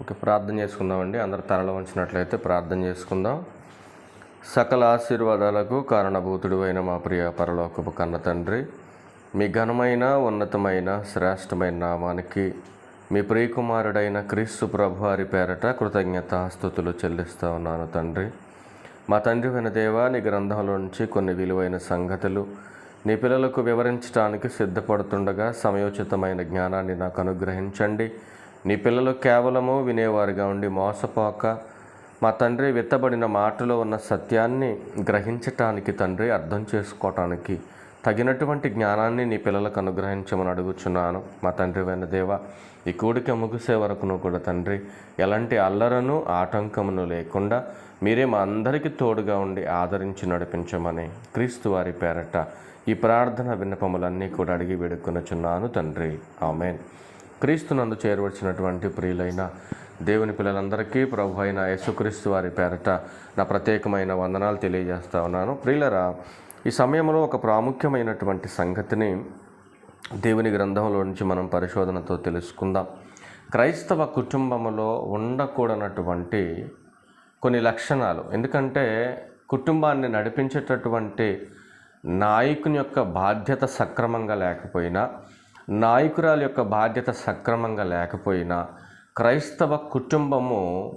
Okay ప్రార్థన చేసుకుందామండి. అందరు తరల వంచినట్లయితే ప్రార్థన చేసుకుందాం. సకల ఆశీర్వాదాలకు కారణభూతుడు అయిన మా ప్రియ పరలోకపు కన్న తండ్రి మీ ఘనమైన ఉన్నతమైన శ్రేష్టమైన నామానికి మీ ప్రియకుమారుడైన క్రీస్తు ప్రభు వారి పేరట కృతజ్ఞత స్థుతులు చెల్లిస్తూ ఉన్నాను తండ్రి. మా తండ్రి అయిన దేవా నీ గ్రంథంలో నుంచి కొన్ని విలువైన సంగతులు నీ పిల్లలకు వివరించడానికి సిద్ధపడుతుండగా సమయోచితమైన జ్ఞానాన్ని నాకు అనుగ్రహించండి. నీ పిల్లలు కేవలము వినేవారుగా ఉండి మోసపోక మా తండ్రి విత్తబడిన మాటలో ఉన్న సత్యాన్ని గ్రహించటానికి తండ్రి అర్థం చేసుకోవటానికి తగినటువంటి జ్ఞానాన్ని నీ పిల్లలకు అనుగ్రహించమని అడుగుచున్నాను. మా తండ్రి వెన్న దేవ ఈ కూడిక ముగిసే వరకును కూడా తండ్రి ఎలాంటి అల్లరను ఆటంకమును లేకుండా మీరే మా అందరికీ తోడుగా ఉండి ఆదరించి నడిపించమని క్రీస్తు వారి పేరట ఈ ప్రార్థన విన్నపములన్నీ కూడా అడిగి వేడుకొనుచున్నాను తండ్రి. ఆమెన్. క్రీస్తునందు చేరవచ్చినటువంటి ప్రియులైన దేవుని పిల్లలందరికీ ప్రభు అయిన యేసుక్రీస్తు వారి పేరట నా ప్రత్యేకమైన వందనాలు తెలియజేస్తా ఉన్నాను. ప్రియులరా ఈ సమయంలో ఒక ప్రాముఖ్యమైనటువంటి సంగతిని దేవుని గ్రంథంలో నుంచి మనం పరిశోధనతో తెలుసుకుందాం. క్రైస్తవ కుటుంబంలో ఉండకూడనటువంటి కొన్ని లక్షణాలు. ఎందుకంటే కుటుంబాన్ని నడిపించేటటువంటి నాయకుని యొక్క బాధ్యత సక్రమంగా లేకపోయినా నాయకురాలు యొక్క బాధ్యత సక్రమంగా లేకపోయినా క్రైస్తవ కుటుంబము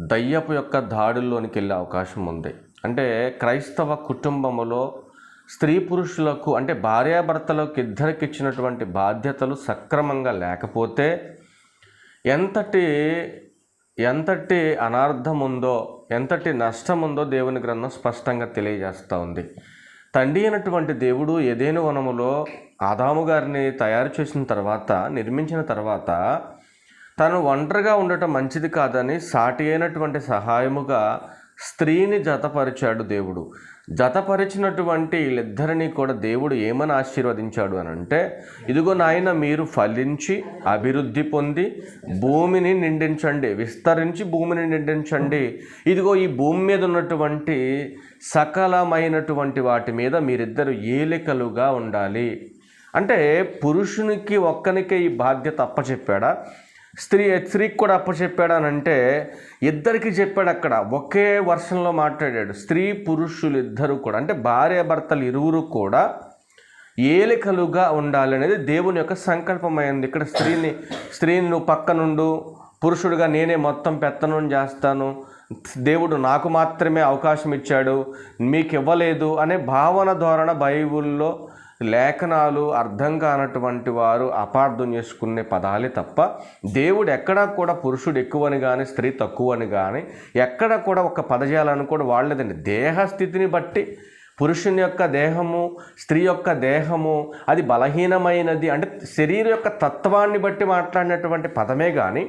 దయ్యపు యొక్క దాడుల్లోనికి వెళ్ళే అవకాశం ఉంది. అంటే క్రైస్తవ కుటుంబములో స్త్రీ పురుషులకు అంటే భార్యాభర్తలకు ఇద్దరికి ఇచ్చినటువంటి బాధ్యతలు సక్రమంగా లేకపోతే ఎంతటి ఎంతటి అనార్థం ఉందో ఎంతటి నష్టం ఉందో దేవుని గ్రంథం స్పష్టంగా తెలియజేస్తూ ఉంది. తండ్రి అయినటువంటి దేవుడు ఏదేను వనములో ఆదాము గారిని తయారు చేసిన తర్వాత నిర్మించిన తర్వాత తను ఒంటరిగా ఉండటం మంచిది కాదని సాటి అయినటువంటి సహాయముగా స్త్రీని జతపరిచాడు దేవుడు. జతపరిచినటువంటి వీళ్ళిద్దరిని కూడా దేవుడు ఏమని ఆశీర్వదించాడు అని అంటే ఇదిగో నాయన మీరు ఫలించి అభివృద్ధి పొంది భూమిని నిండించండి విస్తరించి భూమిని నిండించండి. ఇదిగో ఈ భూమి మీద ఉన్నటువంటి సకలమైనటువంటి వాటి మీద మీరిద్దరు ఏలికలుగా ఉండాలి. అంటే పురుషునికి ఒక్కనికే ఈ బాధ్యత అప్పచెప్పాడా? స్త్రీ స్త్రీకి కూడా అప్పచెప్పాడనంటే అని అంటే ఇద్దరికి చెప్పాడు అక్కడ. ఒకే వర్షంలో మాట్లాడాడు. స్త్రీ పురుషులు ఇద్దరు కూడా అంటే భార్య భర్తలు ఇరువురు కూడా ఏలికలుగా ఉండాలనేది దేవుని యొక్క సంకల్పమైంది. ఇక్కడ స్త్రీని స్త్రీని నువ్వు పక్కనుండు పురుషుడుగా నేనే మొత్తం పెత్తనం చేస్తాను దేవుడు నాకు మాత్రమే అవకాశం ఇచ్చాడు మీకు ఇవ్వలేదు అనే భావన ధోరణ బైబుల్లో లేఖనాలు అర్థం కానటువంటి వారు అపార్థం చేసుకునే పదాలే తప్ప దేవుడు ఎక్కడా కూడా పురుషుడు ఎక్కువని కానీ స్త్రీ తక్కువని కానీ ఎక్కడ కూడా ఒక పదజాలను కూడా వాడలేదండి దేహస్థితిని బట్టి పురుషుని యొక్క దేహము స్త్రీ యొక్క దేహము అది బలహీనమైనది అంటే శరీరం యొక్క తత్వాన్ని బట్టి మాట్లాడినటువంటి పదమే కానీ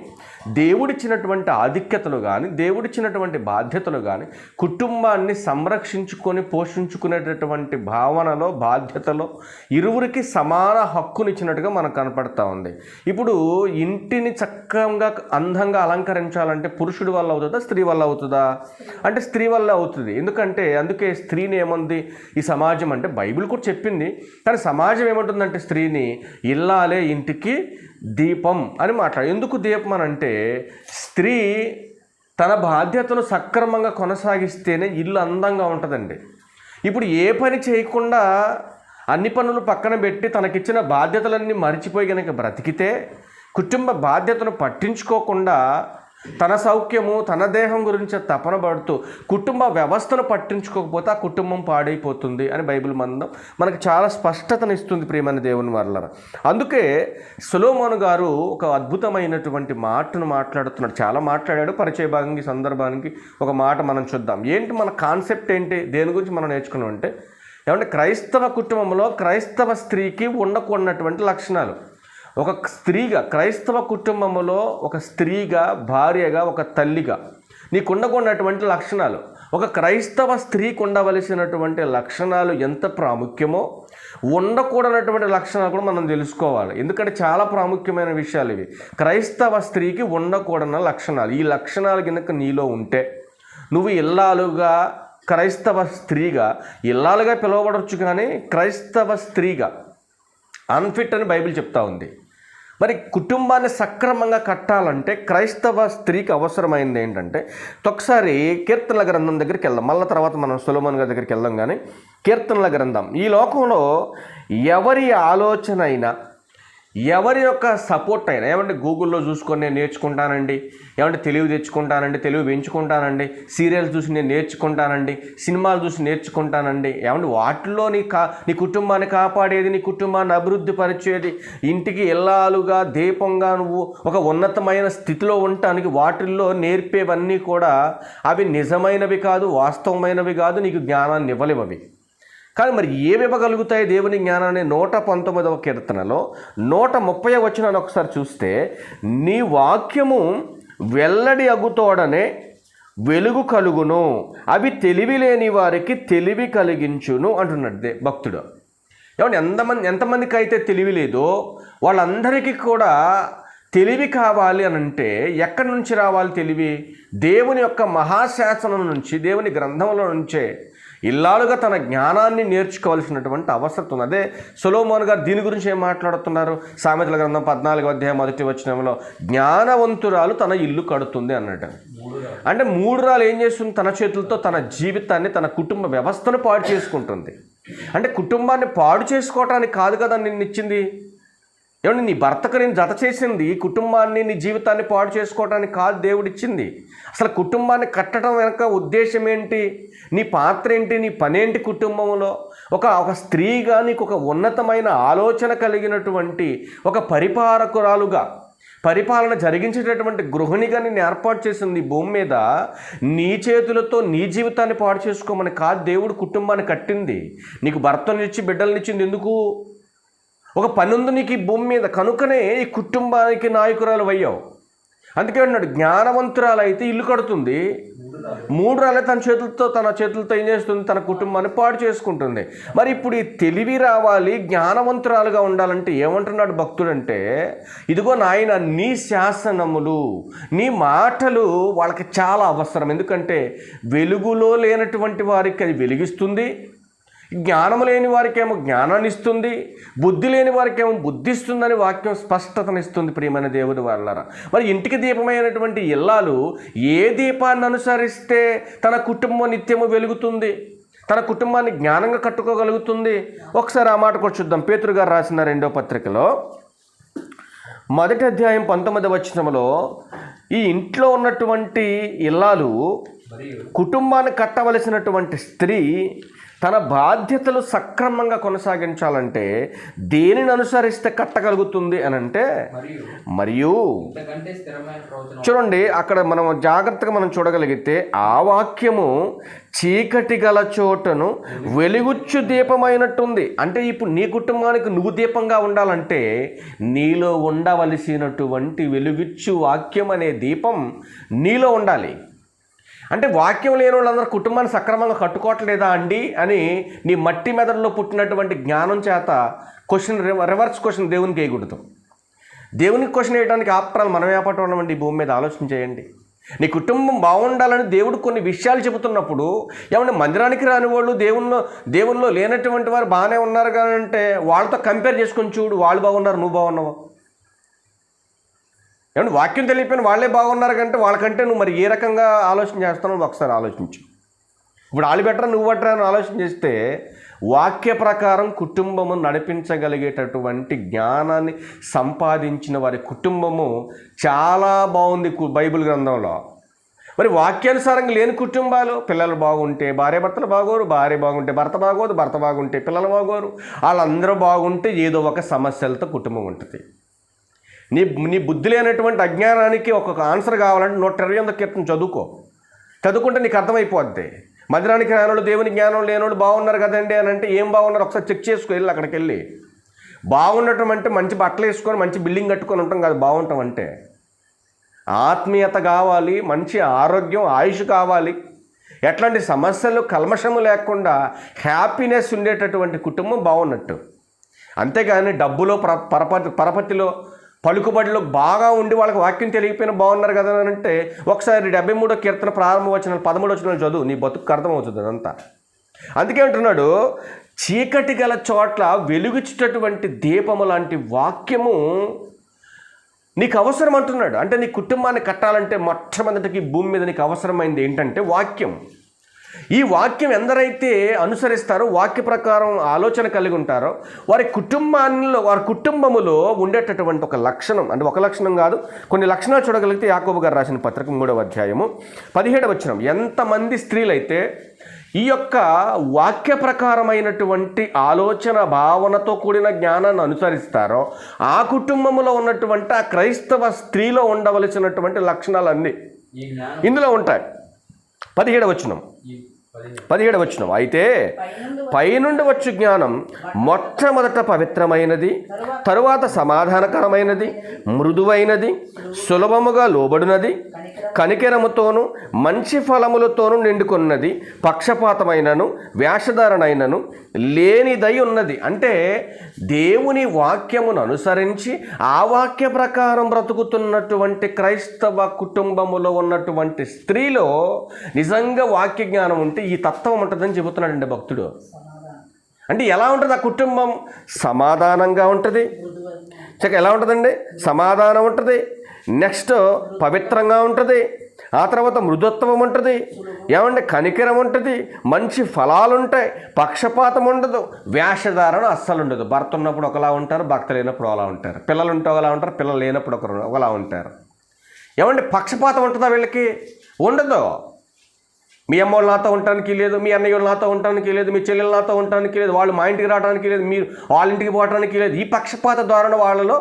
దేవుడిచ్చినటువంటి ఆధిక్యతలు కానీ దేవుడిచ్చినటువంటి బాధ్యతలు కానీ కుటుంబాన్ని సంరక్షించుకొని పోషించుకునేటటువంటి భావనలో బాధ్యతలో ఇరువురికి సమాన హక్కునిచ్చినట్టుగా మనకు కనపడతా ఉంది. ఇప్పుడు ఇంటిని చక్కగా అందంగా అలంకరించాలంటే పురుషుడి వల్ల అవుతుందా స్త్రీ వల్ల అవుతుందా? అంటే స్త్రీ వల్ల అవుతుంది. ఎందుకంటే అందుకే స్త్రీని ఏముంది? ఈ సమాజం అంటే బైబిల్ కూడా చెప్పింది. కానీ సమాజం ఏమంటుందంటే స్త్రీని ఇల్లాలే ఇంటికి దీపం అని మాట్లాడు. ఎందుకు దీపం అని అంటే స్త్రీ తన బాధ్యతను సక్రమంగా కొనసాగిస్తేనే ఇల్లు అందంగా ఉంటుందండి. ఇప్పుడు ఏ పని చేయకుండా అన్ని పనులు పక్కన పెట్టి తనకిచ్చిన బాధ్యతలన్నీ మర్చిపోయి కనుక బ్రతికితే కుటుంబ బాధ్యతను పట్టించుకోకుండా తన సౌఖ్యము తన దేహం గురించి తపన పడుతూ కుటుంబ వ్యవస్థను పట్టించుకోకపోతే ఆ కుటుంబం పాడైపోతుంది అని బైబిల్ మందం మనకు చాలా స్పష్టతను ఇస్తుంది ప్రియమైన దేవుని వల్ల అందుకే సులోమోను గారు ఒక అద్భుతమైనటువంటి మాటను మాట్లాడుతున్నాడు. చాలా మాట్లాడాడు. పరిచయ భాగంకి సందర్భానికి ఒక మాట మనం చూద్దాం. ఏంటి మన కాన్సెప్ట్ ఏంటి? దేని గురించి మనం నేర్చుకున్నాం అంటే ఏమంటే క్రైస్తవ కుటుంబంలో క్రైస్తవ స్త్రీకి ఉండకున్నటువంటి లక్షణాలు. ఒక స్త్రీగా క్రైస్తవ కుటుంబంలో ఒక స్త్రీగా భార్యగా ఒక తల్లిగా నీకు ఉండకూడనటువంటి లక్షణాలు. ఒక క్రైస్తవ స్త్రీకి ఉండవలసినటువంటి లక్షణాలు ఎంత ప్రాముఖ్యమో ఉండకూడనటువంటి లక్షణాలు కూడా మనం తెలుసుకోవాలి. ఎందుకంటే చాలా ప్రాముఖ్యమైన విషయాలు ఇవి. క్రైస్తవ స్త్రీకి ఉండకూడన లక్షణాలు. ఈ లక్షణాలు కనుక నీలో ఉంటే నువ్వు ఇల్లాలుగా క్రైస్తవ స్త్రీగా ఇల్లాలుగా పిలువబడవచ్చు కానీ క్రైస్తవ స్త్రీగా అన్ఫిట్ అని బైబిల్ చెప్తా ఉంది. మరి కుటుంబాన్ని సక్రమంగా కట్టాలంటే క్రైస్తవ స్త్రీకి అవసరమైంది ఏంటంటే ఒకసారి కీర్తనల గ్రంథం దగ్గరికి వెళ్దాం. మళ్ళీ తర్వాత మనం సులభన్ గారి దగ్గరికి వెళ్దాం కానీ కీర్తనల గ్రంథం. ఈ లోకంలో ఎవరి ఆలోచన అయినా ఎవరి యొక్క సపోర్ట్ అయినా ఏమంటే గూగుల్లో చూసుకొని నేను నేర్చుకుంటానండి ఏమంటే తెలివి తెచ్చుకుంటానండి తెలివి పెంచుకుంటానండి సీరియల్స్ చూసి నేను నేర్చుకుంటానండి సినిమాలు చూసి నేర్చుకుంటానండి ఏమంటే వాటిల్లో నీ కా నీ కుటుంబాన్ని కాపాడేది నీ కుటుంబాన్ని అభివృద్ధి పరిచేది ఇంటికి ఇల్లాలుగా దీపంగా నువ్వు ఒక ఉన్నతమైన స్థితిలో ఉండటానికి వాటిల్లో నేర్పేవన్నీ కూడా అవి నిజమైనవి కాదు వాస్తవమైనవి కాదు నీకు జ్ఞానాన్ని ఇవ్వలేవు అవి కానీ మరి ఏమి ఇవ్వగలుగుతాయి దేవుని జ్ఞానాన్ని? నూట పంతొమ్మిదవ కీర్తనలో నూట ముప్పై వచ్చిన ఒకసారి చూస్తే నీ వాక్యము వెల్లడి అగుతోడనే వెలుగు కలుగును అవి తెలివి లేని వారికి తెలివి కలిగించును అంటున్నాడు భక్తుడు. ఏమంటే ఎంతమంది ఎంతమందికి అయితే తెలివి లేదో వాళ్ళందరికీ కూడా తెలివి కావాలి అని అంటే ఎక్కడి నుంచి రావాలి తెలివి? దేవుని యొక్క మహాశాసనం నుంచి దేవుని గ్రంథంలో నుంచే ఇల్లాలుగా తన జ్ఞానాన్ని నేర్చుకోవాల్సినటువంటి అవసరం ఉంది. అదే సొలోమోన్ గారు దీని గురించి ఏం మాట్లాడుతున్నారు? సామెతల గ్రంథం పద్నాలుగు అధ్యాయం మొదటి వచ్చినంలో జ్ఞానవంతురాలు తన ఇల్లు కడుతుంది అన్నట్టు. అంటే మూడు రాలు ఏం చేస్తుంది? తన చేతులతో తన జీవితాన్ని తన కుటుంబ వ్యవస్థను పాడు చేసుకుంటుంది. అంటే కుటుంబాన్ని పాడు చేసుకోవటానికి కాదు కదా నిన్ను ఇచ్చింది? ఏమంటే నీ భర్తకు నేను జత చేసింది కుటుంబాన్ని నీ జీవితాన్ని పాడు చేసుకోవడానికి కాదు దేవుడిచ్చింది అసలు కుటుంబాన్ని కట్టడం వెనక ఉద్దేశం ఏంటి? నీ పాత్ర ఏంటి? నీ పనేంటి కుటుంబంలో? ఒక ఒక స్త్రీగా నీకు ఒక ఉన్నతమైన ఆలోచన కలిగినటువంటి ఒక పరిపాలకురాలుగా పరిపాలన జరిగించేటటువంటి గృహిణిగా నేను ఏర్పాటు చేసింది భూమి మీద నీ చేతులతో నీ జీవితాన్ని పాడు చేసుకోమని కాదు దేవుడు కుటుంబాన్ని కట్టింది. నీకు భర్తనిచ్చి బిడ్డలనిచ్చింది ఎందుకు? ఒక పని నీకు ఈ భూమి మీద. కనుకనే ఈ కుటుంబానికి నాయకురాలు అయ్యావు అందుకే అన్నాడు జ్ఞానవంతురాలు అయితే ఇల్లు కడుతుంది. మూడు రాలే తన చేతులతో తన చేతులతో ఏం చేస్తుంది? తన కుటుంబాన్ని పాడు చేసుకుంటుంది. మరి ఇప్పుడు ఈ తెలివి రావాలి జ్ఞానవంతురాలుగా ఉండాలంటే ఏమంటున్నాడు భక్తుడంటే ఇదిగో నాయన నీ శాసనములు నీ మాటలు వాళ్ళకి చాలా అవసరం. ఎందుకంటే వెలుగులో లేనటువంటి వారికి అది వెలిగిస్తుంది జ్ఞానం లేని వారికేమో జ్ఞానాన్ని ఇస్తుంది బుద్ధి లేని వారికేమో బుద్ధిస్తుందని వాక్యం స్పష్టతనిస్తుంది ప్రియమైన దేవుని వాళ్ళరా మరి ఇంటికి దీపమైనటువంటి ఇల్లాలు ఏ దీపాన్ని అనుసరిస్తే తన కుటుంబం నిత్యము వెలుగుతుంది తన కుటుంబాన్ని జ్ఞానంగా కట్టుకోగలుగుతుంది? ఒకసారి ఆ మాట కూడా చూద్దాం. పేతురు గారు రాసిన రెండో పత్రికలో మొదటి అధ్యాయం పంతొమ్మిది వచ్చినంలో ఈ ఇంట్లో ఉన్నటువంటి ఇల్లాలు కుటుంబాన్ని కట్టవలసినటువంటి స్త్రీ తన బాధ్యతలు సక్రమంగా కొనసాగించాలంటే దేనిని అనుసరిస్తే కట్టగలుగుతుంది అని అంటే మరియు చూడండి అక్కడ మనం జాగ్రత్తగా మనం చూడగలిగితే ఆ వాక్యము చీకటి గల చోటను వెలుగుచ్చు దీపమైనట్టుంది. అంటే ఇప్పుడు నీ కుటుంబానికి నువ్వు దీపంగా ఉండాలంటే నీలో ఉండవలసినటువంటి వెలుగుచ్చు వాక్యం అనే దీపం నీలో ఉండాలి. అంటే వాక్యం లేని వాళ్ళందరూ కుటుంబాన్ని సక్రమంగా కట్టుకోవట్లేదా అండి అని నీ మట్టి మెదడులో పుట్టినటువంటి జ్ఞానం చేత క్వశ్చన్ రివర్స్ క్వశ్చన్ దేవునికి వేయకూడదు. దేవునికి క్వశ్చన్ వేయడానికి ఆప్రాలు మనం ఏపటం ఉన్నామండి ఈ భూమి మీద ఆలోచన చేయండి. నీ కుటుంబం బాగుండాలని దేవుడు కొన్ని విషయాలు చెబుతున్నప్పుడు ఏమంటే మందిరానికి రాని వాళ్ళు దేవుల్లో దేవుల్లో లేనటువంటి వారు బాగానే ఉన్నారు కానీ అంటే వాళ్ళతో కంపేర్ చేసుకొని చూడు వాళ్ళు బాగున్నారు నువ్వు బాగున్నావు. ఏమంటే వాక్యం తెలియపోయిన వాళ్ళే బాగున్నారు కంటే వాళ్ళకంటే నువ్వు మరి ఏ రకంగా ఆలోచన చేస్తున్నావు ఒకసారి ఆలోచించు. ఇప్పుడు వాళ్ళు బెటరా నువ్వు బెటరా అని ఆలోచన చేస్తే వాక్య ప్రకారం కుటుంబము నడిపించగలిగేటటువంటి జ్ఞానాన్ని సంపాదించిన వారి కుటుంబము చాలా బాగుంది కు- బైబిల్ గ్రంథంలో. మరి వాక్యానుసారంగా లేని కుటుంబాలు పిల్లలు బాగుంటే భార్య భర్తలు బాగోరు భార్య బాగుంటే భర్త బాగోదు భర్త బాగుంటే పిల్లలు బాగోరు వాళ్ళందరూ బాగుంటే ఏదో ఒక సమస్యలతో కుటుంబం ఉంటుంది. నీ నీ బుద్ధి లేనటువంటి అజ్ఞానానికి ఒక ఆన్సర్ కావాలంటే నూట ఇరవై ఎనిమిది కీర్తన చదువుకో. చదువుకుంటే నీకు అర్థమైపోద్ది. మందిరానికి రానోళ్ళు దేవుని జ్ఞానం లేనోళ్ళు బాగున్నారు కదండి అని అంటే ఏం బాగున్నారు? ఒకసారి చెక్ చేసుకో వెళ్ళి అక్కడికి వెళ్ళి. బాగుండటం అంటే మంచి బట్టలు వేసుకొని మంచి బిల్డింగ్ కట్టుకొని ఉంటాం కాదు బాగుంటాం అంటే. ఆత్మీయత కావాలి మంచి ఆరోగ్యం ఆయుష్ కావాలి. ఎట్లాంటి సమస్యలు కల్మషము లేకుండా హ్యాపీనెస్ ఉండేటటువంటి కుటుంబం బాగున్నట్టు. అంతేగాని డబ్బులో పర పరపతి పరపతిలో పలుకుబడిలో బాగా ఉండి వాళ్ళకి వాక్యం తెలియకపోయినా బాగున్నారు కదా అని అంటే ఒకసారి డెబ్బై మూడో కీర్తన ప్రారంభం వచ్చిన పదమూడు వచ్చిన చదువు నీ బతుకు అర్థమవుతుంది అదంతా. అందుకే అంటున్నాడు చీకటి గల చోట్ల వెలుగుచ్చేటటువంటి దీపము లాంటి వాక్యము నీకు అవసరం అంటున్నాడు అంటే నీ కుటుంబాన్ని కట్టాలంటే మొట్టమొదటికి భూమి మీద నీకు అవసరమైంది ఏంటంటే వాక్యం. ఈ వాక్యం ఎందరైతే అనుసరిస్తారో వాక్య ప్రకారం ఆలోచన కలిగి ఉంటారో వారి కుటుంబాల్లో వారి కుటుంబములో ఉండేటటువంటి ఒక లక్షణం అంటే ఒక లక్షణం కాదు కొన్ని లక్షణాలు చూడగలిగితే యాకోబు గారు రాసిన పత్రిక మూడవ అధ్యాయము పదిహేడవ వచనం. ఎంతమంది స్త్రీలైతే ఈ యొక్క వాక్య ప్రకారమైనటువంటి ఆలోచన భావనతో కూడిన జ్ఞానాన్ని అనుసరిస్తారో ఆ కుటుంబంలో ఉన్నటువంటి ఆ క్రైస్తవ స్త్రీలో ఉండవలసినటువంటి లక్షణాలన్నీ ఇందులో ఉంటాయి. పదిహేడవ వచనం. పదిహేడు వచ్చిన అయితే పైనుండి వచ్చు జ్ఞానం మొట్టమొదట పవిత్రమైనది తరువాత సమాధానకరమైనది మృదువైనది సులభముగా లోబడినది కనికెరముతోనూ మంచి ఫలములతోనూ నిండుకున్నది పక్షపాతమైనను వేషధారణైనను లేనిదై ఉన్నది. అంటే దేవుని వాక్యమును అనుసరించి ఆ వాక్య ప్రకారం బ్రతుకుతున్నటువంటి క్రైస్తవ కుటుంబములో ఉన్నటువంటి స్త్రీలో నిజంగా వాక్య జ్ఞానం ఉంటే ఈ తత్వం ఉంటుందని చెబుతున్నాడండి భక్తుడు. అంటే ఎలా ఉంటుంది ఆ కుటుంబం? సమాధానంగా ఉంటుంది. చక్క ఎలా ఉంటుందండి? సమాధానం ఉంటుంది. నెక్స్ట్ పవిత్రంగా ఉంటుంది. ఆ తర్వాత మృదుత్వం ఉంటుంది. ఏమంటే కనికరం ఉంటుంది. మంచి ఫలాలు ఉంటాయి. పక్షపాతం ఉండదు. వేషధారణ అస్సలు ఉండదు. భర్త ఉన్నప్పుడు ఒకలా ఉంటారు భర్త లేనప్పుడు ఒకలా ఉంటారు. పిల్లలు ఉంటే ఒకలా ఉంటారు పిల్లలు లేనప్పుడు ఒకరు ఒకలా ఉంటారు. ఏమంటే పక్షపాతం ఉంటుందా వీళ్ళకి? ఉండదు. మీ అమ్మోళ్ళు నాతో ఉండటానికి లేదు మీ అన్నయ్యోళ్ళు నాతో ఉండటానికి లేదు మీ చెల్లెలు నాతో ఉండటానికి లేదు వాళ్ళు మా ఇంటికి రావడానికి లేదు మీరు వాళ్ళ ఇంటికి పోవడానికి లేదు ఈ పక్షపాత ధోరణ వాళ్ళలో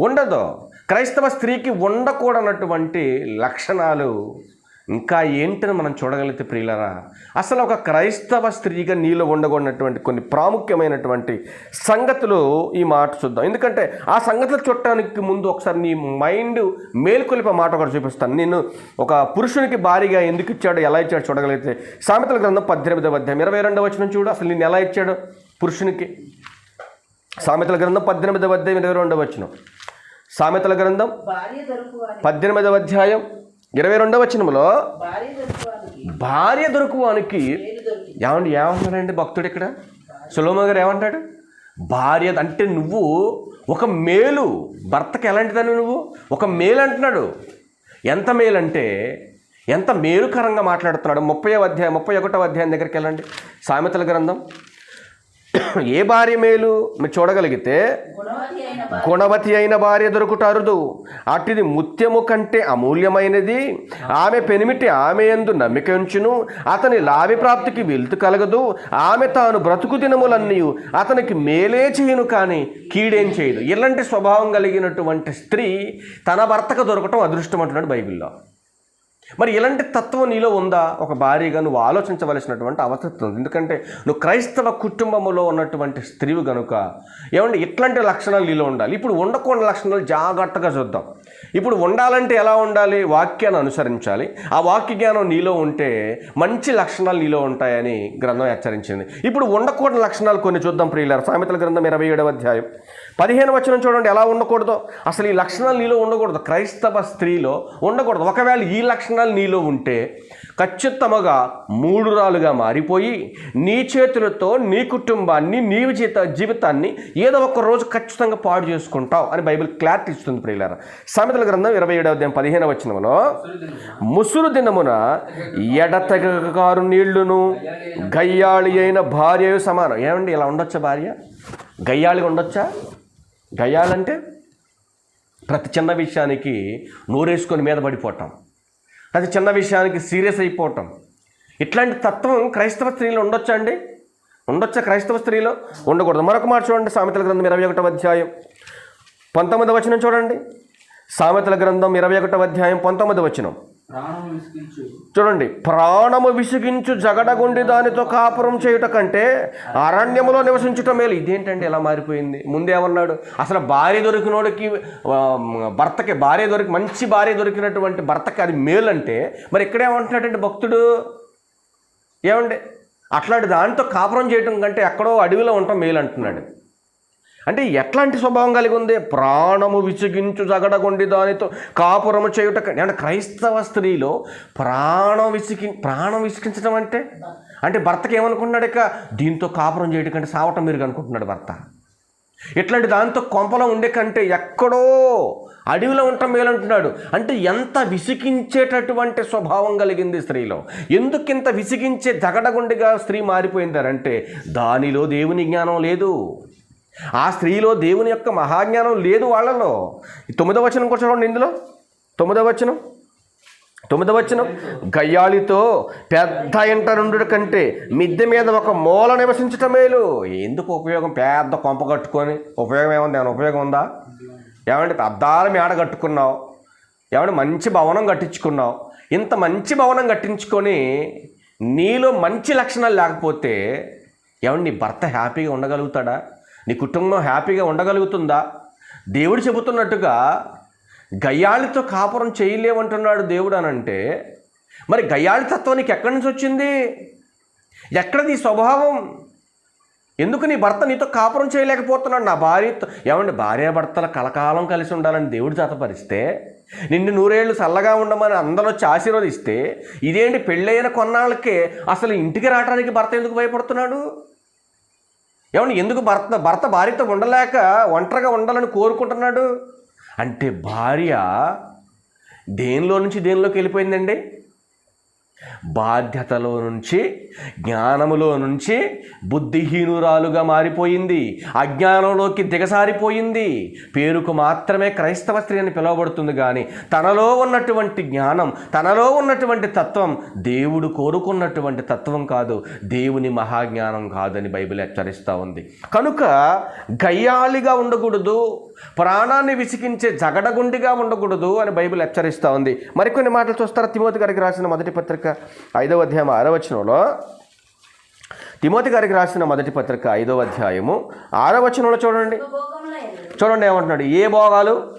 ఉండదు. క్రైస్తవ స్త్రీకి ఉండకూడనటువంటి లక్షణాలు ఇంకా ఏంటని మనం చూడగలిగితే ప్రియులరా అసలు ఒక క్రైస్తవ స్త్రీగా నీలో ఉండకూడనటువంటి కొన్ని ప్రాముఖ్యమైనటువంటి సంగతులు ఈ మాట చూద్దాం. ఎందుకంటే ఆ సంగతులు చూడటానికి ముందు ఒకసారి నీ మైండ్ మేల్కొలిపే మాట ఒకటి చూపిస్తాను. నేను ఒక పురుషునికి భారీగా ఎందుకు ఇచ్చాడు ఎలా ఇచ్చాడు చూడగలిగితే సామెతల గ్రంథం పద్దెనిమిదవ అధ్యాయం ఇరవై రెండవ వచ్చిన చూడు అసలు నేను ఎలా ఇచ్చాడు పురుషునికి? సామెతల గ్రంథం పద్దెనిమిదవ అధ్యాయం ఇరవై రెండవ వచ్చిన సామెతల గ్రంథం పద్దెనిమిదవ అధ్యాయం ఇరవై రెండవ వచనంలో భార్య దొరుకువానికి. ఏమండి ఏమంటున్నాడండి భక్తుడు ఇక్కడ? సులోమ గారు ఏమంటాడు భార్య అంటే నువ్వు ఒక మేలు. భర్తకి ఎలాంటిదని నువ్వు? ఒక మేలు అంటున్నాడు. ఎంత మేలు అంటే ఎంత మేలుకరంగా మాట్లాడుతున్నాడు? ముప్పై అధ్యాయం ముప్పై ఒకటో అధ్యాయం దగ్గరికి వెళ్ళండి. సామెతల గ్రంథం. ఏ భార్య మేలు మీరు చూడగలిగితే? గుణవతి అయిన భార్య దొరుకుట అరుదు అటిది ముత్యము కంటే అమూల్యమైనది. ఆమె పెనిమిటి ఆమె ఎందు నమ్మిక ఉంచును. అతని లాభి ప్రాప్తికి వెళ్తు కలగదు. ఆమె తాను బ్రతుకు దినములన్నీ అతనికి మేలే చేయను కానీ కీడేం చేయదు. ఇలాంటి స్వభావం కలిగినటువంటి స్త్రీ తన భర్తకు దొరకటం అదృష్టం అంటున్నాడు బైబిల్లో. మరి ఇలాంటి తత్వం నీలో ఉందా? ఒక భార్యగా నువ్వు ఆలోచించవలసినటువంటి అవసరం ఉంది. ఎందుకంటే నువ్వు క్రైస్తవ కుటుంబంలో ఉన్నటువంటి స్త్రీవు గనుక ఏమంటే ఇట్లాంటి లక్షణాలు నీలో ఉండాలి. ఇప్పుడు ఉండకుండా లక్షణాలు జాగ్రత్తగా చూద్దాం. ఇప్పుడు ఉండాలంటే ఎలా ఉండాలి? వాక్యాన్ని అనుసరించాలి. ఆ వాక్య జ్ఞానం నీలో ఉంటే మంచి లక్షణాలు నీలో ఉంటాయని గ్రంథం హెచ్చరించింది. ఇప్పుడు ఉండకూడని లక్షణాలు కొన్ని చూద్దాం ప్రియులారు. సామెతల గ్రంథం ఇరవై ఏడవ అధ్యాయం. పదిహేను వచనం చూడండి ఎలా ఉండకూడదు? అసలు ఈ లక్షణాలు నీలో ఉండకూడదు. క్రైస్తవ స్త్రీలో ఉండకూడదు. ఒకవేళ ఈ లక్షణాలు నీలో ఉంటే ఖచ్చితంగా మూడురాలుగా మారిపోయి నీ చేతులతో నీ కుటుంబాన్ని నీ జీత జీవితాన్ని ఏదో ఒక రోజు ఖచ్చితంగా పాడు చేసుకుంటావు అని బైబిల్ క్లారిటీ ఇస్తుంది ప్రియులారా. సామెతల గ్రంథం ఇరవై ఏడవ అధ్యాయం పదిహేను వచనములో ముసురు దినమున ఎడతెగకారు నీళ్ళును గయ్యాళి అయిన భార్య సమానం. ఏమండి ఇలా ఉండొచ్చా భార్య? గయ్యాళిగా ఉండొచ్చా? గయ్యాలంటే ప్రతి చిన్న విషయానికి నోరేసుకొని మీద పడిపోవటం. అది చిన్న విషయానికి సీరియస్ అయిపోవటం. ఇట్లాంటి తత్వం క్రైస్తవ స్త్రీలో ఉండొచ్చా అండి? ఉండొచ్చా క్రైస్తవ స్త్రీలో? ఉండకూడదు. మరొక మాట చూడండి సామెతల గ్రంథం ఇరవై ఒకటో అధ్యాయం. పంతొమ్మిది వచనం చూడండి. సామెతల గ్రంథం ఇరవై ఒకటో అధ్యాయం పంతొమ్మిది వచనం. చూడండి ప్రాణము విసిగించు జగడగుండి దానితో కాపురం చేయుట కంటే అరణ్యములో నివసించుట మేలు. ఇదేంటండి ఎలా మారిపోయింది? ముందేమన్నాడు అసలు భార్య దొరికినోడికి భర్తకి భార్య దొరికి మంచి భార్య దొరికినటువంటి భర్తకి అది మేలు అంటే మరి ఇక్కడేమంటున్నాడంటే భక్తుడు? ఏమండి? అట్లాంటి దానితో కాపురం చేయటం కంటే ఎక్కడో అడవిలో ఉండటం మేలు అంటున్నాడు అంటే ఎట్లాంటి స్వభావం కలిగి ఉంది? ప్రాణము విసిగించు జగడగొండి దానితో కాపురము చేయుట అంటే క్రైస్తవ స్త్రీలో ప్రాణం విసిగి ప్రాణం విసిగించడం అంటే? అంటే భర్తకి ఏమనుకుంటున్నాడు ఇక? దీంతో కాపురం చేయడం కంటే సావటం మీరు అనుకుంటున్నాడు భర్త. ఇట్లాంటి దాంతో కొంపలో ఉండే కంటే ఎక్కడో అడవిలో ఉండటం మేలంటున్నాడు. అంటే ఎంత విసిగించేటటువంటి స్వభావం కలిగింది స్త్రీలో? ఎందుకింత విసిగించే దగడగుండిగా స్త్రీ మారిపోయిందారంటే దానిలో దేవుని జ్ఞానం లేదు. ఆ స్త్రీలో దేవుని యొక్క మహాజ్ఞానం లేదు వాళ్ళలో. ఈ తొమ్మిదవ వచనం కూడా చూడండి ఇందులో. తొమ్మిదవ వచనం. తొమ్మిదవ వచనం. గయ్యాళితో పెద్ద ఇంట నుండు కంటే మిద్దె మీద ఒక మూల నివసించటం మేలు. ఎందుకు ఉపయోగం? పెద్ద కొంప కట్టుకొని. ఉపయోగం ఏముంది? ఏమైనా ఉపయోగం ఉందా? ఏమంటే పెద్దాల మేడ కట్టుకున్నావు. ఏమంటే మంచి భవనం కట్టించుకున్నావు. ఇంత మంచి భవనం కట్టించుకొని నీలో మంచి లక్షణాలు లేకపోతే ఏమండి? నీ భర్త హ్యాపీగా ఉండగలుగుతాడా? నీ కుటుంబం హ్యాపీగా ఉండగలుగుతుందా? దేవుడు చెబుతున్నట్టుగా గయ్యాళితో కాపురం చేయలేమంటున్నాడు దేవుడు అనంటే మరి గయ్యాళి తత్వం నీకు ఎక్కడి నుంచి వచ్చింది? ఎక్కడ నీ స్వభావం? ఎందుకు నీ భర్త నీతో కాపురం చేయలేకపోతున్నాడు? నా భార్యతో ఏమండి భార్యాభర్తల కలకాలం కలిసి ఉండాలని దేవుడు జతపరిస్తే నిన్ను నూరేళ్ళు చల్లగా ఉండమని అందరూ వచ్చి ఆశీర్వదిస్తే ఇదేంటి పెళ్ళైన కొన్నాళ్ళకే అసలు ఇంటికి రావడానికి భర్త ఎందుకు భయపడుతున్నాడు? ఏమండి ఎందుకు భర్త భర్త భార్యతో ఉండలేక ఒంటరిగా ఉండాలని కోరుకుంటున్నాడు? అంటే భార్య దేనిలో నుంచి దేనిలోకి వెళ్ళిపోయిందండి? బాధ్యతలో నుంచి జ్ఞానములో నుంచి బుద్ధిహీనురాలుగా మారిపోయింది. అజ్ఞానంలోకి దిగసారిపోయింది పేరుకు మాత్రమే క్రైస్తవ స్త్రీ అని పిలువబడుతుంది కానీ తనలో ఉన్నటువంటి జ్ఞానం తనలో ఉన్నటువంటి తత్వం దేవుడు కోరుకున్నటువంటి తత్వం కాదు. దేవుని మహాజ్ఞానం కాదని బైబిల్ హెచ్చరిస్తూ ఉంది. కనుక గయ్యాలిగా ఉండకూడదు ప్రాణాన్ని విసిగించే జగడగుండిగా ఉండకూడదు అని బైబిల్ హెచ్చరిస్తూ ఉంది. మరికొన్ని మాటలు చూస్తారా? తిమోతి గారికి రాసిన మొదటి పత్రిక ఐదవ అధ్యాయం ఆరవచనంలో తిమోతి గారికి రాసిన మొదటి పత్రిక ఐదవ అధ్యాయము ఆరవచనంలో చూడండి. చూడండి ఏమంటున్నాడు? ఏ భోగాలు?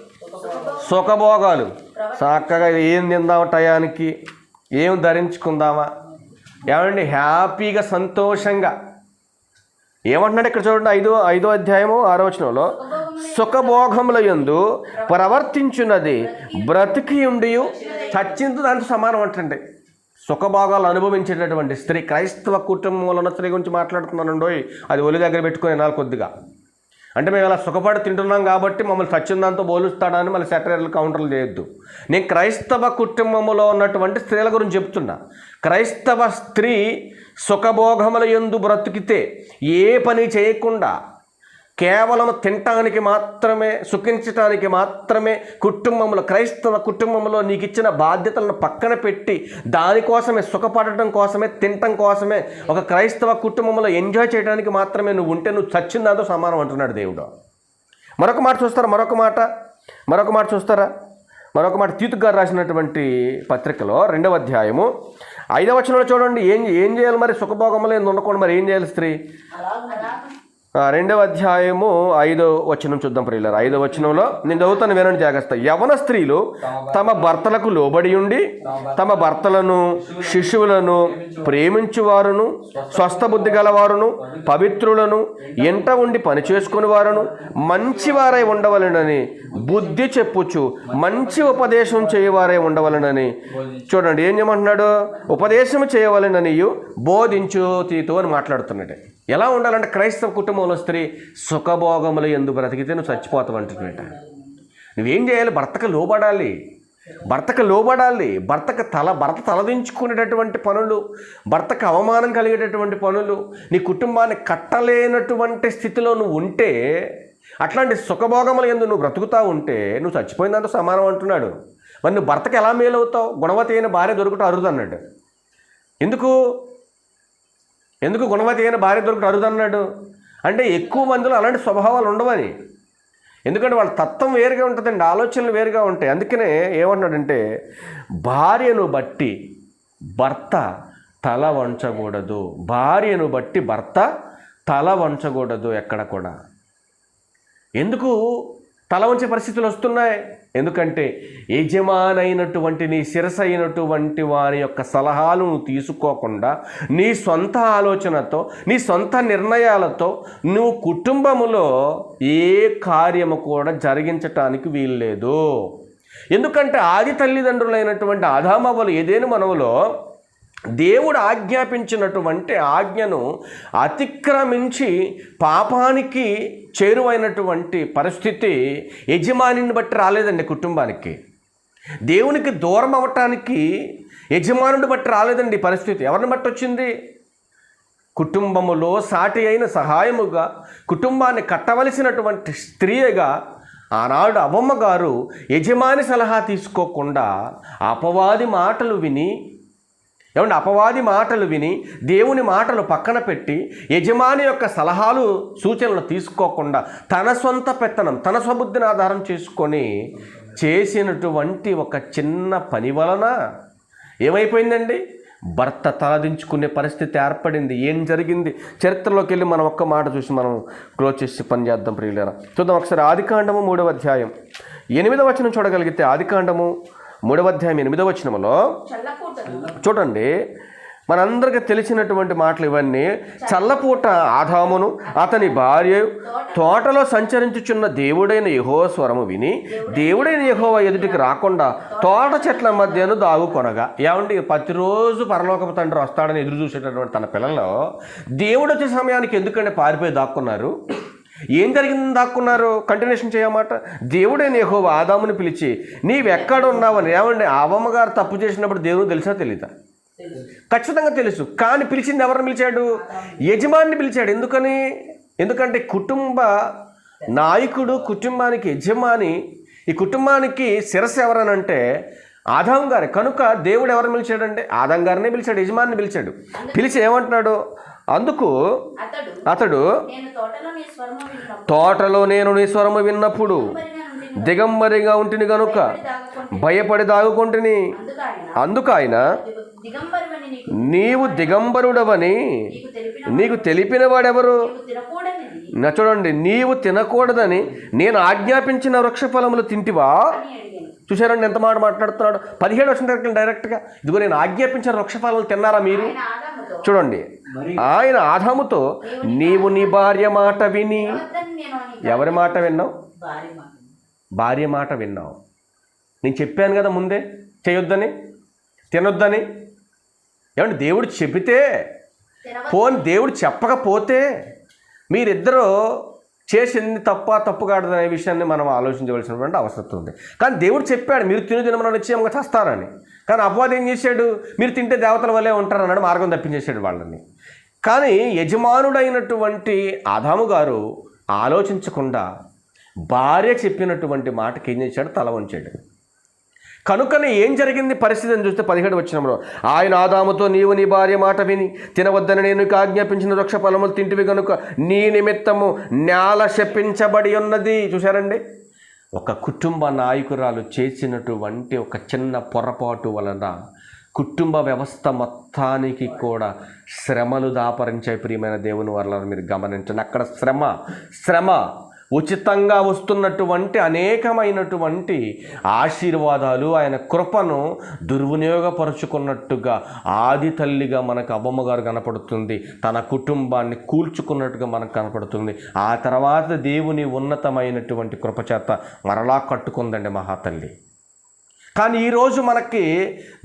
సుఖభోగాలు. చక్కగా ఏం తిందాం టయానికి? ఏం ధరించుకుందామా? ఏమండి? హ్యాపీగా సంతోషంగా. ఏమంటున్నాడు ఇక్కడ చూడండి ఐదో ఐదో అధ్యాయము ఆరోచనలో సుఖభోగముల యందు ప్రవర్తించున్నది బ్రతికి ఉండి చచ్చింది దాంతో సమానం అంటండి. సుఖభోగాలు అనుభవించేటటువంటి స్త్రీ క్రైస్తవ కుటుంబంలో ఉన్న స్త్రీ గురించి మాట్లాడుతున్నానండోయ్ అది ఒలి దగ్గర పెట్టుకుని వినాలి కొద్దిగా. అంటే మేము ఇలా సుఖపడి తింటున్నాం కాబట్టి మమ్మల్ని సచ్చిందంతో పోలుస్తాడని మళ్ళీ సెటరీలు కౌంటర్లు చేయొద్దు. నేను క్రైస్తవ కుటుంబంలో ఉన్నటువంటి స్త్రీల గురించి చెప్తున్నా. క్రైస్తవ స్త్రీ సుఖభోగముల ఎందు బ్రతికితే ఏ పని చేయకుండా కేవలం తినటానికి మాత్రమే సుఖించటానికి మాత్రమే కుటుంబంలో క్రైస్తవ కుటుంబంలో నీకు ఇచ్చిన బాధ్యతలను పక్కన పెట్టి దానికోసమే సుఖపడటం కోసమే తినటం కోసమే ఒక క్రైస్తవ కుటుంబంలో ఎంజాయ్ చేయడానికి మాత్రమే నువ్వు ఉంటే నువ్వు చచ్చిందాంతో సమానం అంటున్నాడు దేవుడు. మరొక మాట చూస్తారా? మరొక మాట? మరొక మాట చూస్తారా? మరొక మాట తీతు గారు రాసినటువంటి పత్రికలో రెండవ అధ్యాయము. ఐదవ వచనంలో చూడండి ఏం ఏం చేయాలి మరి? సుఖభోగంలో ఏంది ఉండకుండా మరి? ఏం చేయాలి స్త్రీ? రెండవ అధ్యాయము ఐదో వచనం చూద్దాం ప్రియులారు. ఐదో వచనంలో నేను చదువుతాను వినండి జాగ్రత్త. యవన స్త్రీలు తమ భర్తలకు లోబడి ఉండి తమ భర్తలను శిశువులను ప్రేమించువారును స్వస్థబుద్ధి గలవారును పవిత్రులను ఎంట ఉండి పని చేసుకుని వారును మంచివారై ఉండవలనని బుద్ధి చెప్పుచు మంచి ఉపదేశం చేయవారై ఉండవలనని చూడండి. ఏం చేయమంటున్నాడు? ఉపదేశం చేయవలనని బోధించు తీతో అని మాట్లాడుతున్నాడు. ఎలా ఉండాలంటే క్రైస్తవ కుటుంబంలో స్త్రీ సుఖభోగములు ఎందు బ్రతికితే నువ్వు చచ్చిపోతావు అంటున్నట నువ్వేం చేయాలి? భర్తకు లోబడాలి. భర్తకు లోబడాలి. భర్తకు తల భర్త తలదించుకునేటటువంటి పనులు భర్తకు అవమానం కలిగేటటువంటి పనులు నీ కుటుంబాన్ని కట్టలేనటువంటి స్థితిలో నువ్వు ఉంటే అట్లాంటి సుఖభోగములు ఎందు నువ్వు బ్రతుకుతా ఉంటే నువ్వు చచ్చిపోయిందంత సమానం అంటున్నాడు. మరి నువ్వు భర్తకు ఎలా మేలవుతావు? గుణవతి అయిన భార్య దొరుకుతా అరుదన్నాడు ఎందుకు? ఎందుకు గుణవతి అయిన భార్య దొరకడు అరుదన్నాడు? అంటే ఎక్కువ మందిలో అలాంటి స్వభావాలు ఉండవని ఎందుకంటే వాళ్ళ తత్వం వేరుగా ఉంటుందండి ఆలోచనలు వేరుగా ఉంటాయి. అందుకనే ఏమంటున్నాడంటే భార్యను బట్టి భర్త తల వంచకూడదు. భార్యను బట్టి భర్త తల వంచకూడదు ఎక్కడ కూడా. ఎందుకు తల వంచే పరిస్థితులు వస్తున్నాయి. ఎందుకంటే యజమానైనటువంటి నీ శిరస అయినటువంటి వారి యొక్క సలహాలు నువ్వు తీసుకోకుండా నీ సొంత ఆలోచనతో నీ సొంత నిర్ణయాలతో నువ్వు కుటుంబములో ఏ కార్యము కూడా జరిగించటానికి వీల్లేదు. ఎందుకంటే ఆది తల్లిదండ్రులైనటువంటి ఆదామవ్వలు ఏదేను మనవులో దేవుడు ఆజ్ఞాపించినటువంటి ఆజ్ఞను అతిక్రమించి పాపానికి చేరువైనటువంటి పరిస్థితి యజమానిని బట్టి రాలేదండి కుటుంబానికి. దేవునికి దూరం అవ్వటానికి యజమానుని బట్టి రాలేదండి పరిస్థితి. ఎవరిని బట్టి వచ్చింది? కుటుంబములో సాటి అయిన సహాయముగా కుటుంబాన్ని కట్టవలసినటువంటి స్త్రీగా ఆనాడు అవ్వమ్మ గారు యజమాని సలహా తీసుకోకుండా అపవాది మాటలు విని ఏమంటే అపవాది మాటలు విని దేవుని మాటలు పక్కన పెట్టి యజమాని యొక్క సలహాలు సూచనలు తీసుకోకుండా తన సొంత పెత్తనం తన స్వబుద్ధిని ఆధారం చేసుకొని చేసినటువంటి ఒక చిన్న పని వలన ఏమైపోయిందండి? భర్త తలదించుకునే పరిస్థితి ఏర్పడింది. ఏం జరిగింది? చరిత్రలోకి వెళ్ళి మనం ఒక్క మాట చూసి మనం క్లోజ్ చేసి పని చేద్దాం ప్రియులేరా. చూద్దాం ఒకసారి ఆదికాండము మూడవ అధ్యాయం. ఎనిమిదవ వచనం చూడగలిగితే ఆదికాండము మూడవ అధ్యాయం ఎనిమిదవ వచనములో చల్లపూటను చూడండి మనందరికీ తెలిసినటువంటి మాటలు ఇవన్నీ. చల్లపూట ఆదామును అతని భార్య తోటలో సంచరించుచున్న దేవుడైన యహో స్వరము విని దేవుడైన యహోవ ఎదుటికి రాకుండా తోట చెట్ల మధ్యను దాగుకొనగా ఏమండి ప్రతిరోజు పరలోకపు తండ్రి వస్తాడని ఎదురు చూసేటటువంటి తన పిల్లలు దేవుడు వచ్చే సమయానికి ఎందుకంటే పారిపోయి దాక్కున్నారు? ఏం జరిగిందని దాక్కున్నారు? కంటిన్యూషన్ చేయమాట దేవుడైన యెహోవా ఆదాముని పిలిచి నీవెక్కడ ఉన్నావని ఏమండి అవ్వమ్మ గారు తప్పు చేసినప్పుడు దేవుడు తెలుసా తెలీదా? ఖచ్చితంగా తెలుసు కానీ పిలిచింది ఎవరిని పిలిచాడు? యజమాన్ని పిలిచాడు. ఎందుకని? ఎందుకంటే కుటుంబ నాయకుడు కుటుంబానికి యజమాని ఈ కుటుంబానికి శిరస్సు ఎవరనంటే ఆదాం గారు. కనుక దేవుడు ఎవరిని పిలిచాడంటే? ఆదాం గారినే పిలిచాడు యజమాని పిలిచాడు. పిలిచి ఏమంటున్నాడు? అందుకు అతడు తోటలో నేను నీ స్వరము విన్నప్పుడు దిగంబరిగా ఉంటిని గనుక దాగుకుంటే భయపడి దాగుకుంటుని. అందుకు ఆయన నీవు దిగంబరుడవని నీకు తెలిపిన వాడెవరు? చూడండి నీవు తినకూడదని నేను ఆజ్ఞాపించిన వృక్ష ఫలములు తింటివా చూశారండి ఎంత మాట మాట్లాడుతున్నాడు? పదిహేడు వచ్చిన డైరెక్ట్గా ఇదిగో నేను ఆజ్ఞాపించిన వృక్ష ఫలాలు తిన్నారా మీరు? చూడండి. ఆయన ఆదాముతో నీవు నీ భార్య మాట విని. ఎవరి మాట విన్నావు? భార్య మాట. విన్నావు. నేను చెప్పాను కదా ముందే చేయొద్దని తినొద్దని. ఏమంటే దేవుడు చెబితే పోని దేవుడు చెప్పకపోతే మీరిద్దరూ చేసింది తప్ప తప్పు కాదనే విషయాన్ని మనం ఆలోచించవలసినటువంటి అవసరం ఉంది. కానీ దేవుడు చెప్పాడు మీరు తిను తినమని నిశ్చయంగా చేస్తారని. కానీ అపవాదం ఏం చేశాడు? మీరు తింటే దేవతల వల్లే ఉంటారు అన్నాడు మార్గం తప్పించేశాడు వాళ్ళని. కానీ యజమానుడైనటువంటి ఆదాము గారు ఆలోచించకుండా భార్య చెప్పినటువంటి మాటకి ఏం చేశాడు? తల వంచాడు. కనుకనే ఏం జరిగింది? పరిస్థితి అని చూస్తే పదిహేడు వచ్చినప్పుడు ఆయన ఆదాముతో నీవు నీ భార్య మాట విని తినవద్దని నేను ఆజ్ఞాపించిన వృక్ష ఫలములు తింటివి కనుక నీ నిమిత్తము నేల శపించబడి ఉన్నది. చూశారండి? ఒక కుటుంబ నాయకురాలు చేసినటువంటి ఒక చిన్న పొరపాటు వలన కుటుంబ వ్యవస్థ మొత్తానికి కూడా శ్రమలు దాపరించే ప్రియమైన దేవుని వల్ల మీరు గమనించండి. అక్కడ శ్రమ శ్రమ ఉచితంగా వస్తున్నటువంటి అనేకమైనటువంటి ఆశీర్వాదాలు ఆయన కృపను దుర్వినియోగపరుచుకున్నట్టుగా ఆది తల్లిగా మనకు అమ్మమ్మగారు కనపడుతుంది. తన కుటుంబాన్ని కూల్చుకున్నట్టుగా మనకు కనపడుతుంది. ఆ తర్వాత దేవుని ఉన్నతమైనటువంటి కృపచేత మరలా కట్టుకుందండి మహాతల్లి కానీ ఈరోజు మనకి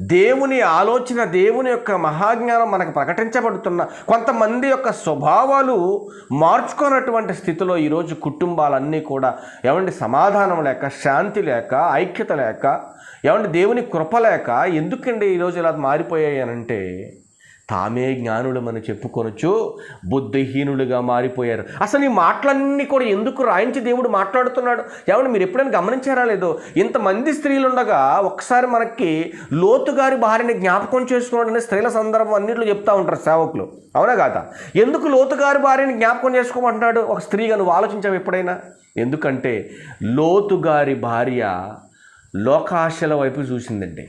దేవుని ఆలోచన దేవుని యొక్క మహాజ్ఞానం మనకు ప్రకటించబడుతున్న కొంతమంది యొక్క స్వభావాలు మార్చుకున్నటువంటి స్థితిలో ఈరోజు కుటుంబాలన్నీ కూడా ఏమండి సమాధానం లేక శాంతి లేక ఐక్యత లేక ఏమంటే దేవుని కృప లేక ఎందుకండి ఈరోజు ఇలా మారిపోయాయి అనంటే తామే జ్ఞానులమని చెప్పుకొనొచ్చు బుద్ధిహీనులుగా మారిపోయారు. అసలు ఈ మాటలన్నీ కూడా ఎందుకు రాయించి దేవుడు మాట్లాడుతున్నాడు? ఏమన్నా మీరు ఎప్పుడైనా గమనించారా లేదో? ఇంతమంది స్త్రీలు ఉండగా ఒకసారి మనకి లోతుగారి భార్యని జ్ఞాపకం చేసుకోవడం స్త్రీల సందర్భం అన్నింటిలో చెప్తూ ఉంటారు సేవకులు. అవునా కాదా? ఎందుకు లోతుగారి భార్యని జ్ఞాపకం చేసుకోమంటున్నాడు ఒక స్త్రీగా నువ్వు ఆలోచించావు ఎప్పుడైనా? ఎందుకంటే లోతుగారి భార్య లోకాశల వైపు చూసిందండి.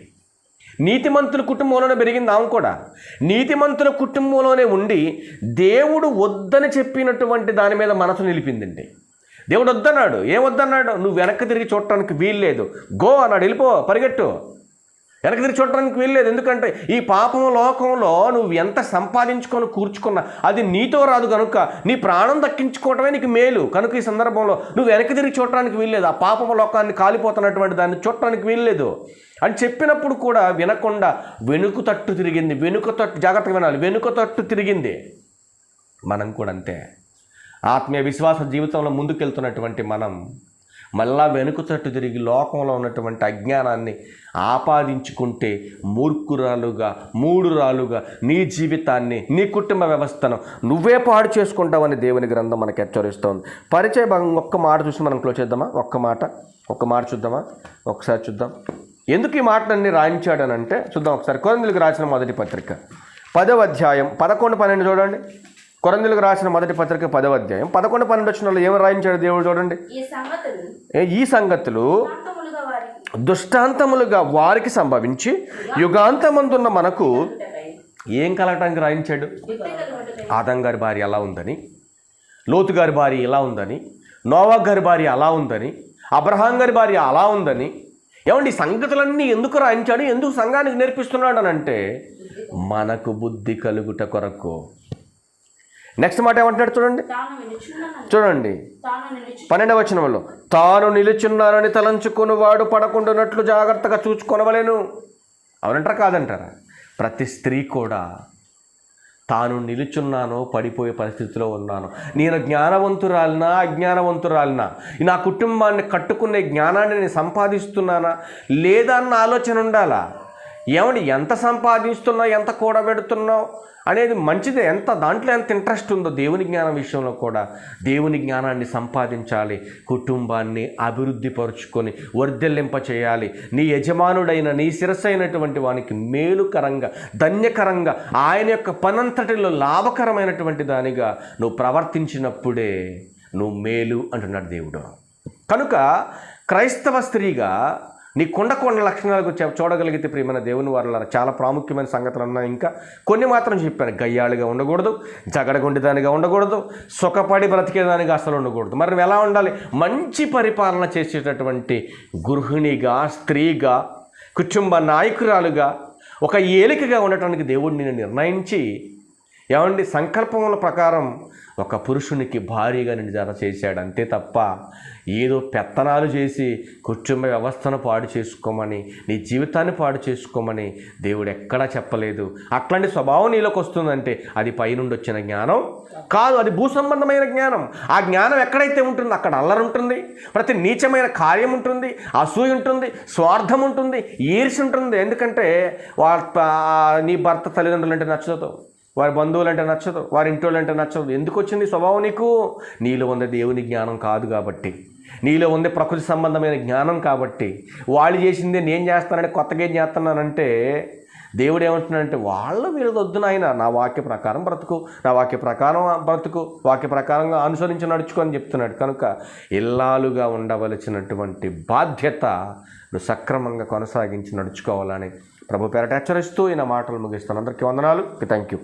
నీతిమంతుల కుటుంబంలోనే పెరిగింది ఆమె కూడా. నీతిమంతుల కుటుంబంలోనే ఉండి దేవుడు వద్దని చెప్పినటువంటి దాని మీద మనసు నిలిపిందండి. దేవుడు వద్దన్నాడు. ఏం వద్దన్నాడు? నువ్వు వెనక్కి తిరిగి చూడటానికి వీల్లేదు. గో అన్నాడు. వెళ్ళిపో పరిగెట్టు. వెనక్కి తిరిగి చూడటానికి వీల్లేదు. ఎందుకంటే ఈ పాపం లోకంలో నువ్వు ఎంత సంపాదించుకొని కూర్చుకున్నా అది నీతో రాదు కనుక నీ ప్రాణం దక్కించుకోవటమే నీకు మేలు. కనుక ఈ సందర్భంలో నువ్వు వెనక్కి తిరిగి చూడటానికి వీల్లేదు. ఆ పాపం లోకాన్ని కాలిపోతున్నటువంటి దాన్ని చూడటానికి వీల్లేదు. అని చెప్పినప్పుడు కూడా వినకుండా వెనుక తట్టు తిరిగింది. వెనుక తట్టు జాగ్రత్తగా వినాలి. వెనుక తట్టు తిరిగింది. మనం కూడా అంతే. ఆత్మీయ విశ్వాస జీవితంలో ముందుకెళ్తున్నటువంటి మనం మళ్ళా వెనుకతట్టు తిరిగి లోకంలో ఉన్నటువంటి అజ్ఞానాన్ని ఆపాదించుకుంటే మూర్ఖురాలుగా మూడురాలుగా నీ జీవితాన్ని నీ కుటుంబ వ్యవస్థను నువ్వే పాడు చేసుకుంటావని దేవుని గ్రంథం మనకు హెచ్చరిస్తోంది. పరిచయ భాగం ఒక్క మాట చూసి మనం క్లోజ్ చేద్దామా? ఒక్క మాట ఒక్క మాట చూద్దామా? ఒకసారి చూద్దాం. ఎందుకు ఈ మాటలన్నీ రాయించాడనంటే చూద్దాం ఒకసారి కొరందులకు రాసిన మొదటి పత్రిక. పదవ అధ్యాయం పదకొండు పన్నెండు చూడండి. కొరందులకు రాసిన మొదటి పత్రిక పదవ అధ్యాయం. పదకొండు పన్నెండు వచ్చిన ఏమి రాయించాడు దేవుడు చూడండి? ఈ సంగతులు దుష్టాంతములుగా వారికి సంభవించి యుగాంతమందున్న మనకు ఏం కలగటానికి రాయించాడు? ఆదం గారి భార్య అలా ఉందని లోతు గారి భార్య ఇలా ఉందని నోవా గారి భార్య అలా ఉందని అబ్రహాం గారి భార్య అలా ఉందని. ఏమండి ఈ సంగతులన్నీ ఎందుకు రాయించాడు? ఎందుకు సంఘానికి నేర్పిస్తున్నాడు అని అంటే మనకు బుద్ధి కలుగుట కొరకు నెక్స్ట్ మాట ఏమంటున్నాడు చూడండి. చూడండి. పన్నెండవ వచనంలో తాను నిలుచున్నానని తలంచుకుని వాడు పడకుండానట్లు జాగ్రత్తగా చూచుకొనవలేను. అవునంటారా కాదంటారా? ప్రతి స్త్రీ కూడా తాను నిలుచున్నానో పడిపోయే పరిస్థితిలో ఉన్నాను. నేను జ్ఞానవంతురాలినా అజ్ఞానవంతురాలినా? నా కుటుంబాన్ని కట్టుకునే జ్ఞానాన్ని నేను సంపాదిస్తున్నానా? లేదా అన్న ఆలోచన ఉండాలా? ఏమండి ఎంత సంపాదిస్తున్నావు ఎంత కూడబెడుతున్నావు అనేది మంచిదే. ఎంత దాంట్లో ఎంత ఇంట్రెస్ట్ ఉందో దేవుని జ్ఞానం విషయంలో కూడా. దేవుని జ్ఞానాన్ని సంపాదించాలి కుటుంబాన్ని అభివృద్ధి పరుచుకొని వర్ధెల్లింప చేయాలి. నీ యజమానుడైన నీ శిరస్సు అయినటువంటి వానికి మేలుకరంగా ధన్యకరంగా ఆయన యొక్క పనంతటిలో లాభకరమైనటువంటి దానిగా నువ్వు ప్రవర్తించినప్పుడే నువ్వు మేలు అంటున్నాడు దేవుడు. కనుక క్రైస్తవ స్త్రీగా నీ కొండ కొండ లక్షణాలకు చూడగలిగితే ప్రియమైన దేవుని వారు చాలా ప్రాముఖ్యమైన సంగతులు ఉన్నాయి. ఇంకా కొన్ని మాత్రం చెప్పాను. గయ్యాళిగా ఉండకూడదు జగడగొండిదానిగా ఉండకూడదు సుఖపడి బ్రతికేదానిగా అసలు ఉండకూడదు. మరి ఎలా ఉండాలి? మంచి పరిపాలన చేసేటటువంటి గృహిణిగా స్త్రీగా కుటుంబ నాయకురాలుగా ఒక ఏలికగా ఉండటానికి దేవుడు నిర్ణయించి ఏమండి సంకల్పముల ప్రకారం ఒక పురుషునికి భారీగా నేను జత చేశాడు. అంతే తప్ప ఏదో పెత్తనాలు చేసి కుటుంబ వ్యవస్థను పాడు చేసుకోమని నీ జీవితాన్ని పాడు చేసుకోమని దేవుడు ఎక్కడా చెప్పలేదు. అట్లాంటి స్వభావం నీలోకి వస్తుందంటే అది పైనుండి వచ్చిన జ్ఞానం కాదు అది భూ సంబంధమైన జ్ఞానం. ఆ జ్ఞానం ఎక్కడైతే ఉంటుందో అక్కడ అల్లరి ఉంటుంది ప్రతి నీచమైన కార్యం ఉంటుంది అసూయ ఉంటుంది స్వార్థం ఉంటుంది ఈర్ష ఉంటుంది. ఎందుకంటే వాళ్ళ నీ భర్త తల్లిదండ్రులు అంటే నచ్చదు. వారి బంధువులు అంటే నచ్చదు వారి ఇంటి అంటే నచ్చదు. ఎందుకు వచ్చింది స్వభావం నీకు? నీలో ఉంది దేవుని జ్ఞానం కాదు కాబట్టి. నీలో ఉంది ప్రకృతి సంబంధమైన జ్ఞానం కాబట్టి. వాళ్ళు చేసింది నేను చేస్తానంటే కొత్తగా ఏం చేస్తున్నానంటే దేవుడు ఏమంటున్నాడంటే వాళ్ళు వీళ్ళది వద్దు ఆయన నా వాక్య ప్రకారం బ్రతుకు నా వాక్య ప్రకారం బ్రతుకు వాక్య ప్రకారంగా అనుసరించి నడుచుకొని చెప్తున్నాడు. కనుక ఇల్లాలుగా ఉండవలసినటువంటి బాధ్యత నువ్వు సక్రమంగా కొనసాగించి నడుచుకోవాలని ప్రభు పేరట హెచ్చరిస్తూ ఈయన మాటలు ముగిస్తాను అందరికీ వందనాలు. Thank you